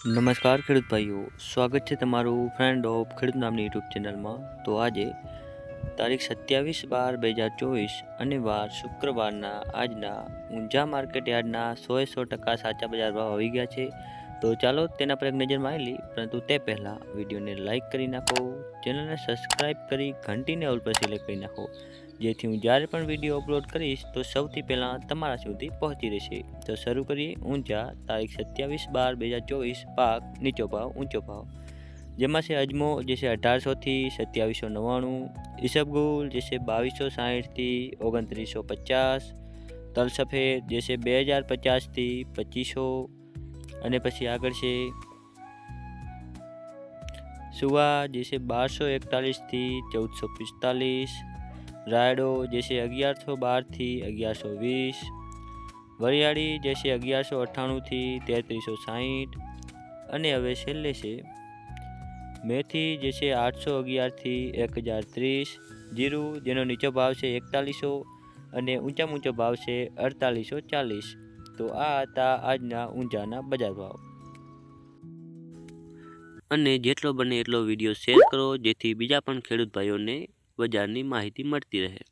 નમસ્કાર ખેડૂત ભાઈઓ, સ્વાગત છે તમારું ફ્રેન્ડ ઓફ ખેડૂત નામની યુટ્યુબ ચેનલમાં તો આજે તારીખ સત્યાવીસ બાર બે હજાર ચોવીસ અને વાર શુક્રવારના આજના ઊંઝા માર્કેટ યાર્ડના સોએ સો ટકા સાચા બજાર ભાવ આવી ગયા છે. તો ચાલો તેના પર એક નજર મારી પરંતુ તે પહેલાં વિડીયોને લાઇક કરી નાખો, ચેનલને સબસ્ક્રાઈબ કરી ઘંટીને ઓલ પર સિલેક્ટ કરી નાખો. જેથી હું જ્યારે પણ વીડિયો અપલોડ કરીશ, તો સૌથી પહેલાં તમારા સુધી પહોંચી રહેશે. તો શરૂ કરીએ ઊંચા તારીખ સત્યાવીસ બાર બે હજાર ચોવીસ, પાક, નીચો ભાવ, ઊંચો ભાવ. જેમાં છે અજમો, જે છે અઢારસોથી સત્યાવીસો નવ્વાણું ઈસબગુલ જે છે બાવીસો સાહીઠથી ઓગણત્રીસો પચાસ તલ સફેદ જે છે બે હજાર પચાસથી પચીસો અને પછી આગળ છે. સુવા, જે છે બારસો એકતાલીસથી ચૌદસો પિસ્તાલીસ. રાયડો, જે છે અગિયારસો બારથી અગિયારસો વીસ. વરિયાળી, જે છે અગિયારસો અઠ્ઠાણુંથી તેત્રીસો સાહીઠ. અને હવે છેલ્લે છે, મેથી, જે છે આઠસો અગિયારથી એક હજાર ત્રીસ. જીરું, જેનો નીચો ભાવ છે એકતાલીસો અને ઊંચામાં ઊંચો ભાવ છે અડતાલીસો ચાલીસ. તો આ હતા આજના ઊંચાના બજાર ભાવ. અને જેટલો બને એટલો વીડિયો શેર કરો, જેથી બીજા પણ ખેડૂત ભાઈઓને બજારની માહિતી મળતી રહે.